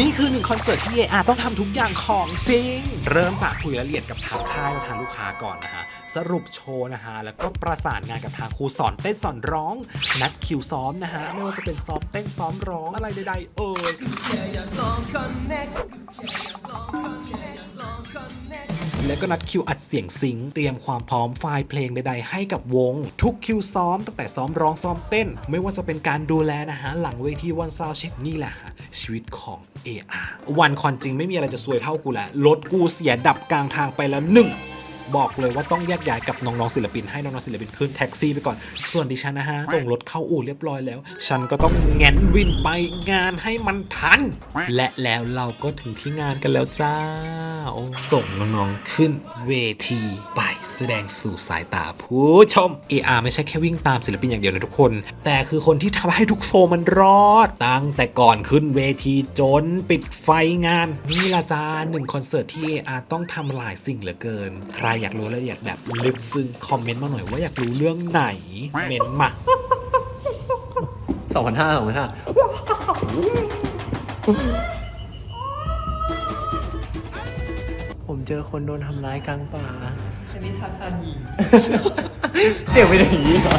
นี่คือหนึ่งคอนเสิร์ตที่ AR ต้องทำทุกอย่างของจริง เริ่มจากคุยรายละเอียดกับทางค่ายและทางลูกค้าก่อนนะฮะ สรุปโชว์นะฮะ แล้วก็ประสานงานกับทางครูสอนเต้นสอนร้อง นัดคิวซ้อมนะฮะ ไม่ว่าจะเป็นซ้อมเต้นซ้อมร้องอะไรใดๆเอ่ย แล้วก็นัดคิวอัดเสียงซิงเตรียมความพร้อมไฟล์เพลงใดๆ ให้กับวง ทุกคิวซ้อมตั้งแต่ซ้อมร้องซ้อมเต้น ไม่ว่าจะเป็นการดูแลนะฮะ หลังเวทีวันซาวเช็คนี่แหละฮะ ชีวิตของ AR วันคอนจริงไม่มีอะไรจะสวยเท่ากูแล้วรถกูเสียดับกลางทางไปแล้วหนึ่ง บอกเลยว่าต้องแยกย้ายกับน้องๆศิลปิน ให้น้องๆศิลปินขึ้นแท็กซี่ไปก่อน ส่วนดิฉันนะฮะส่งรถเข้าอู่เรียบร้อยแล้ว ฉันก็ต้องแงนวินไปงานให้มันทัน และแล้วเราก็ถึงที่งานกันแล้วจ้าส่งน้องๆขึ้นเวทีไป แสดงสู่สายตาผู้ชม AR ไม่ใช่แค่วิ่งตามศิลปินอย่างเดียวนะทุกคน แต่คือคนที่ทำให้ทุกโชว์มันรอด ตั้งแต่ก่อนขึ้นเวทีจนปิดไฟงาน นี่ละจ้าหนึ่งคอนเสิร์ตที่ AR ต้องทำหลายสิ่งเหลือเกิน ใครอยากรู้รายละเอียดแบบลึกซึ้งคอมเมนต์มาหน่อยว่าอยากรู้เรื่องไหน เมนมาสองพันห้าสองพันห้าผมเจอคนโดนทำร้ายกลางป่า นนี้ทัศนีเสียงเป็นอย่างนี้เหรอ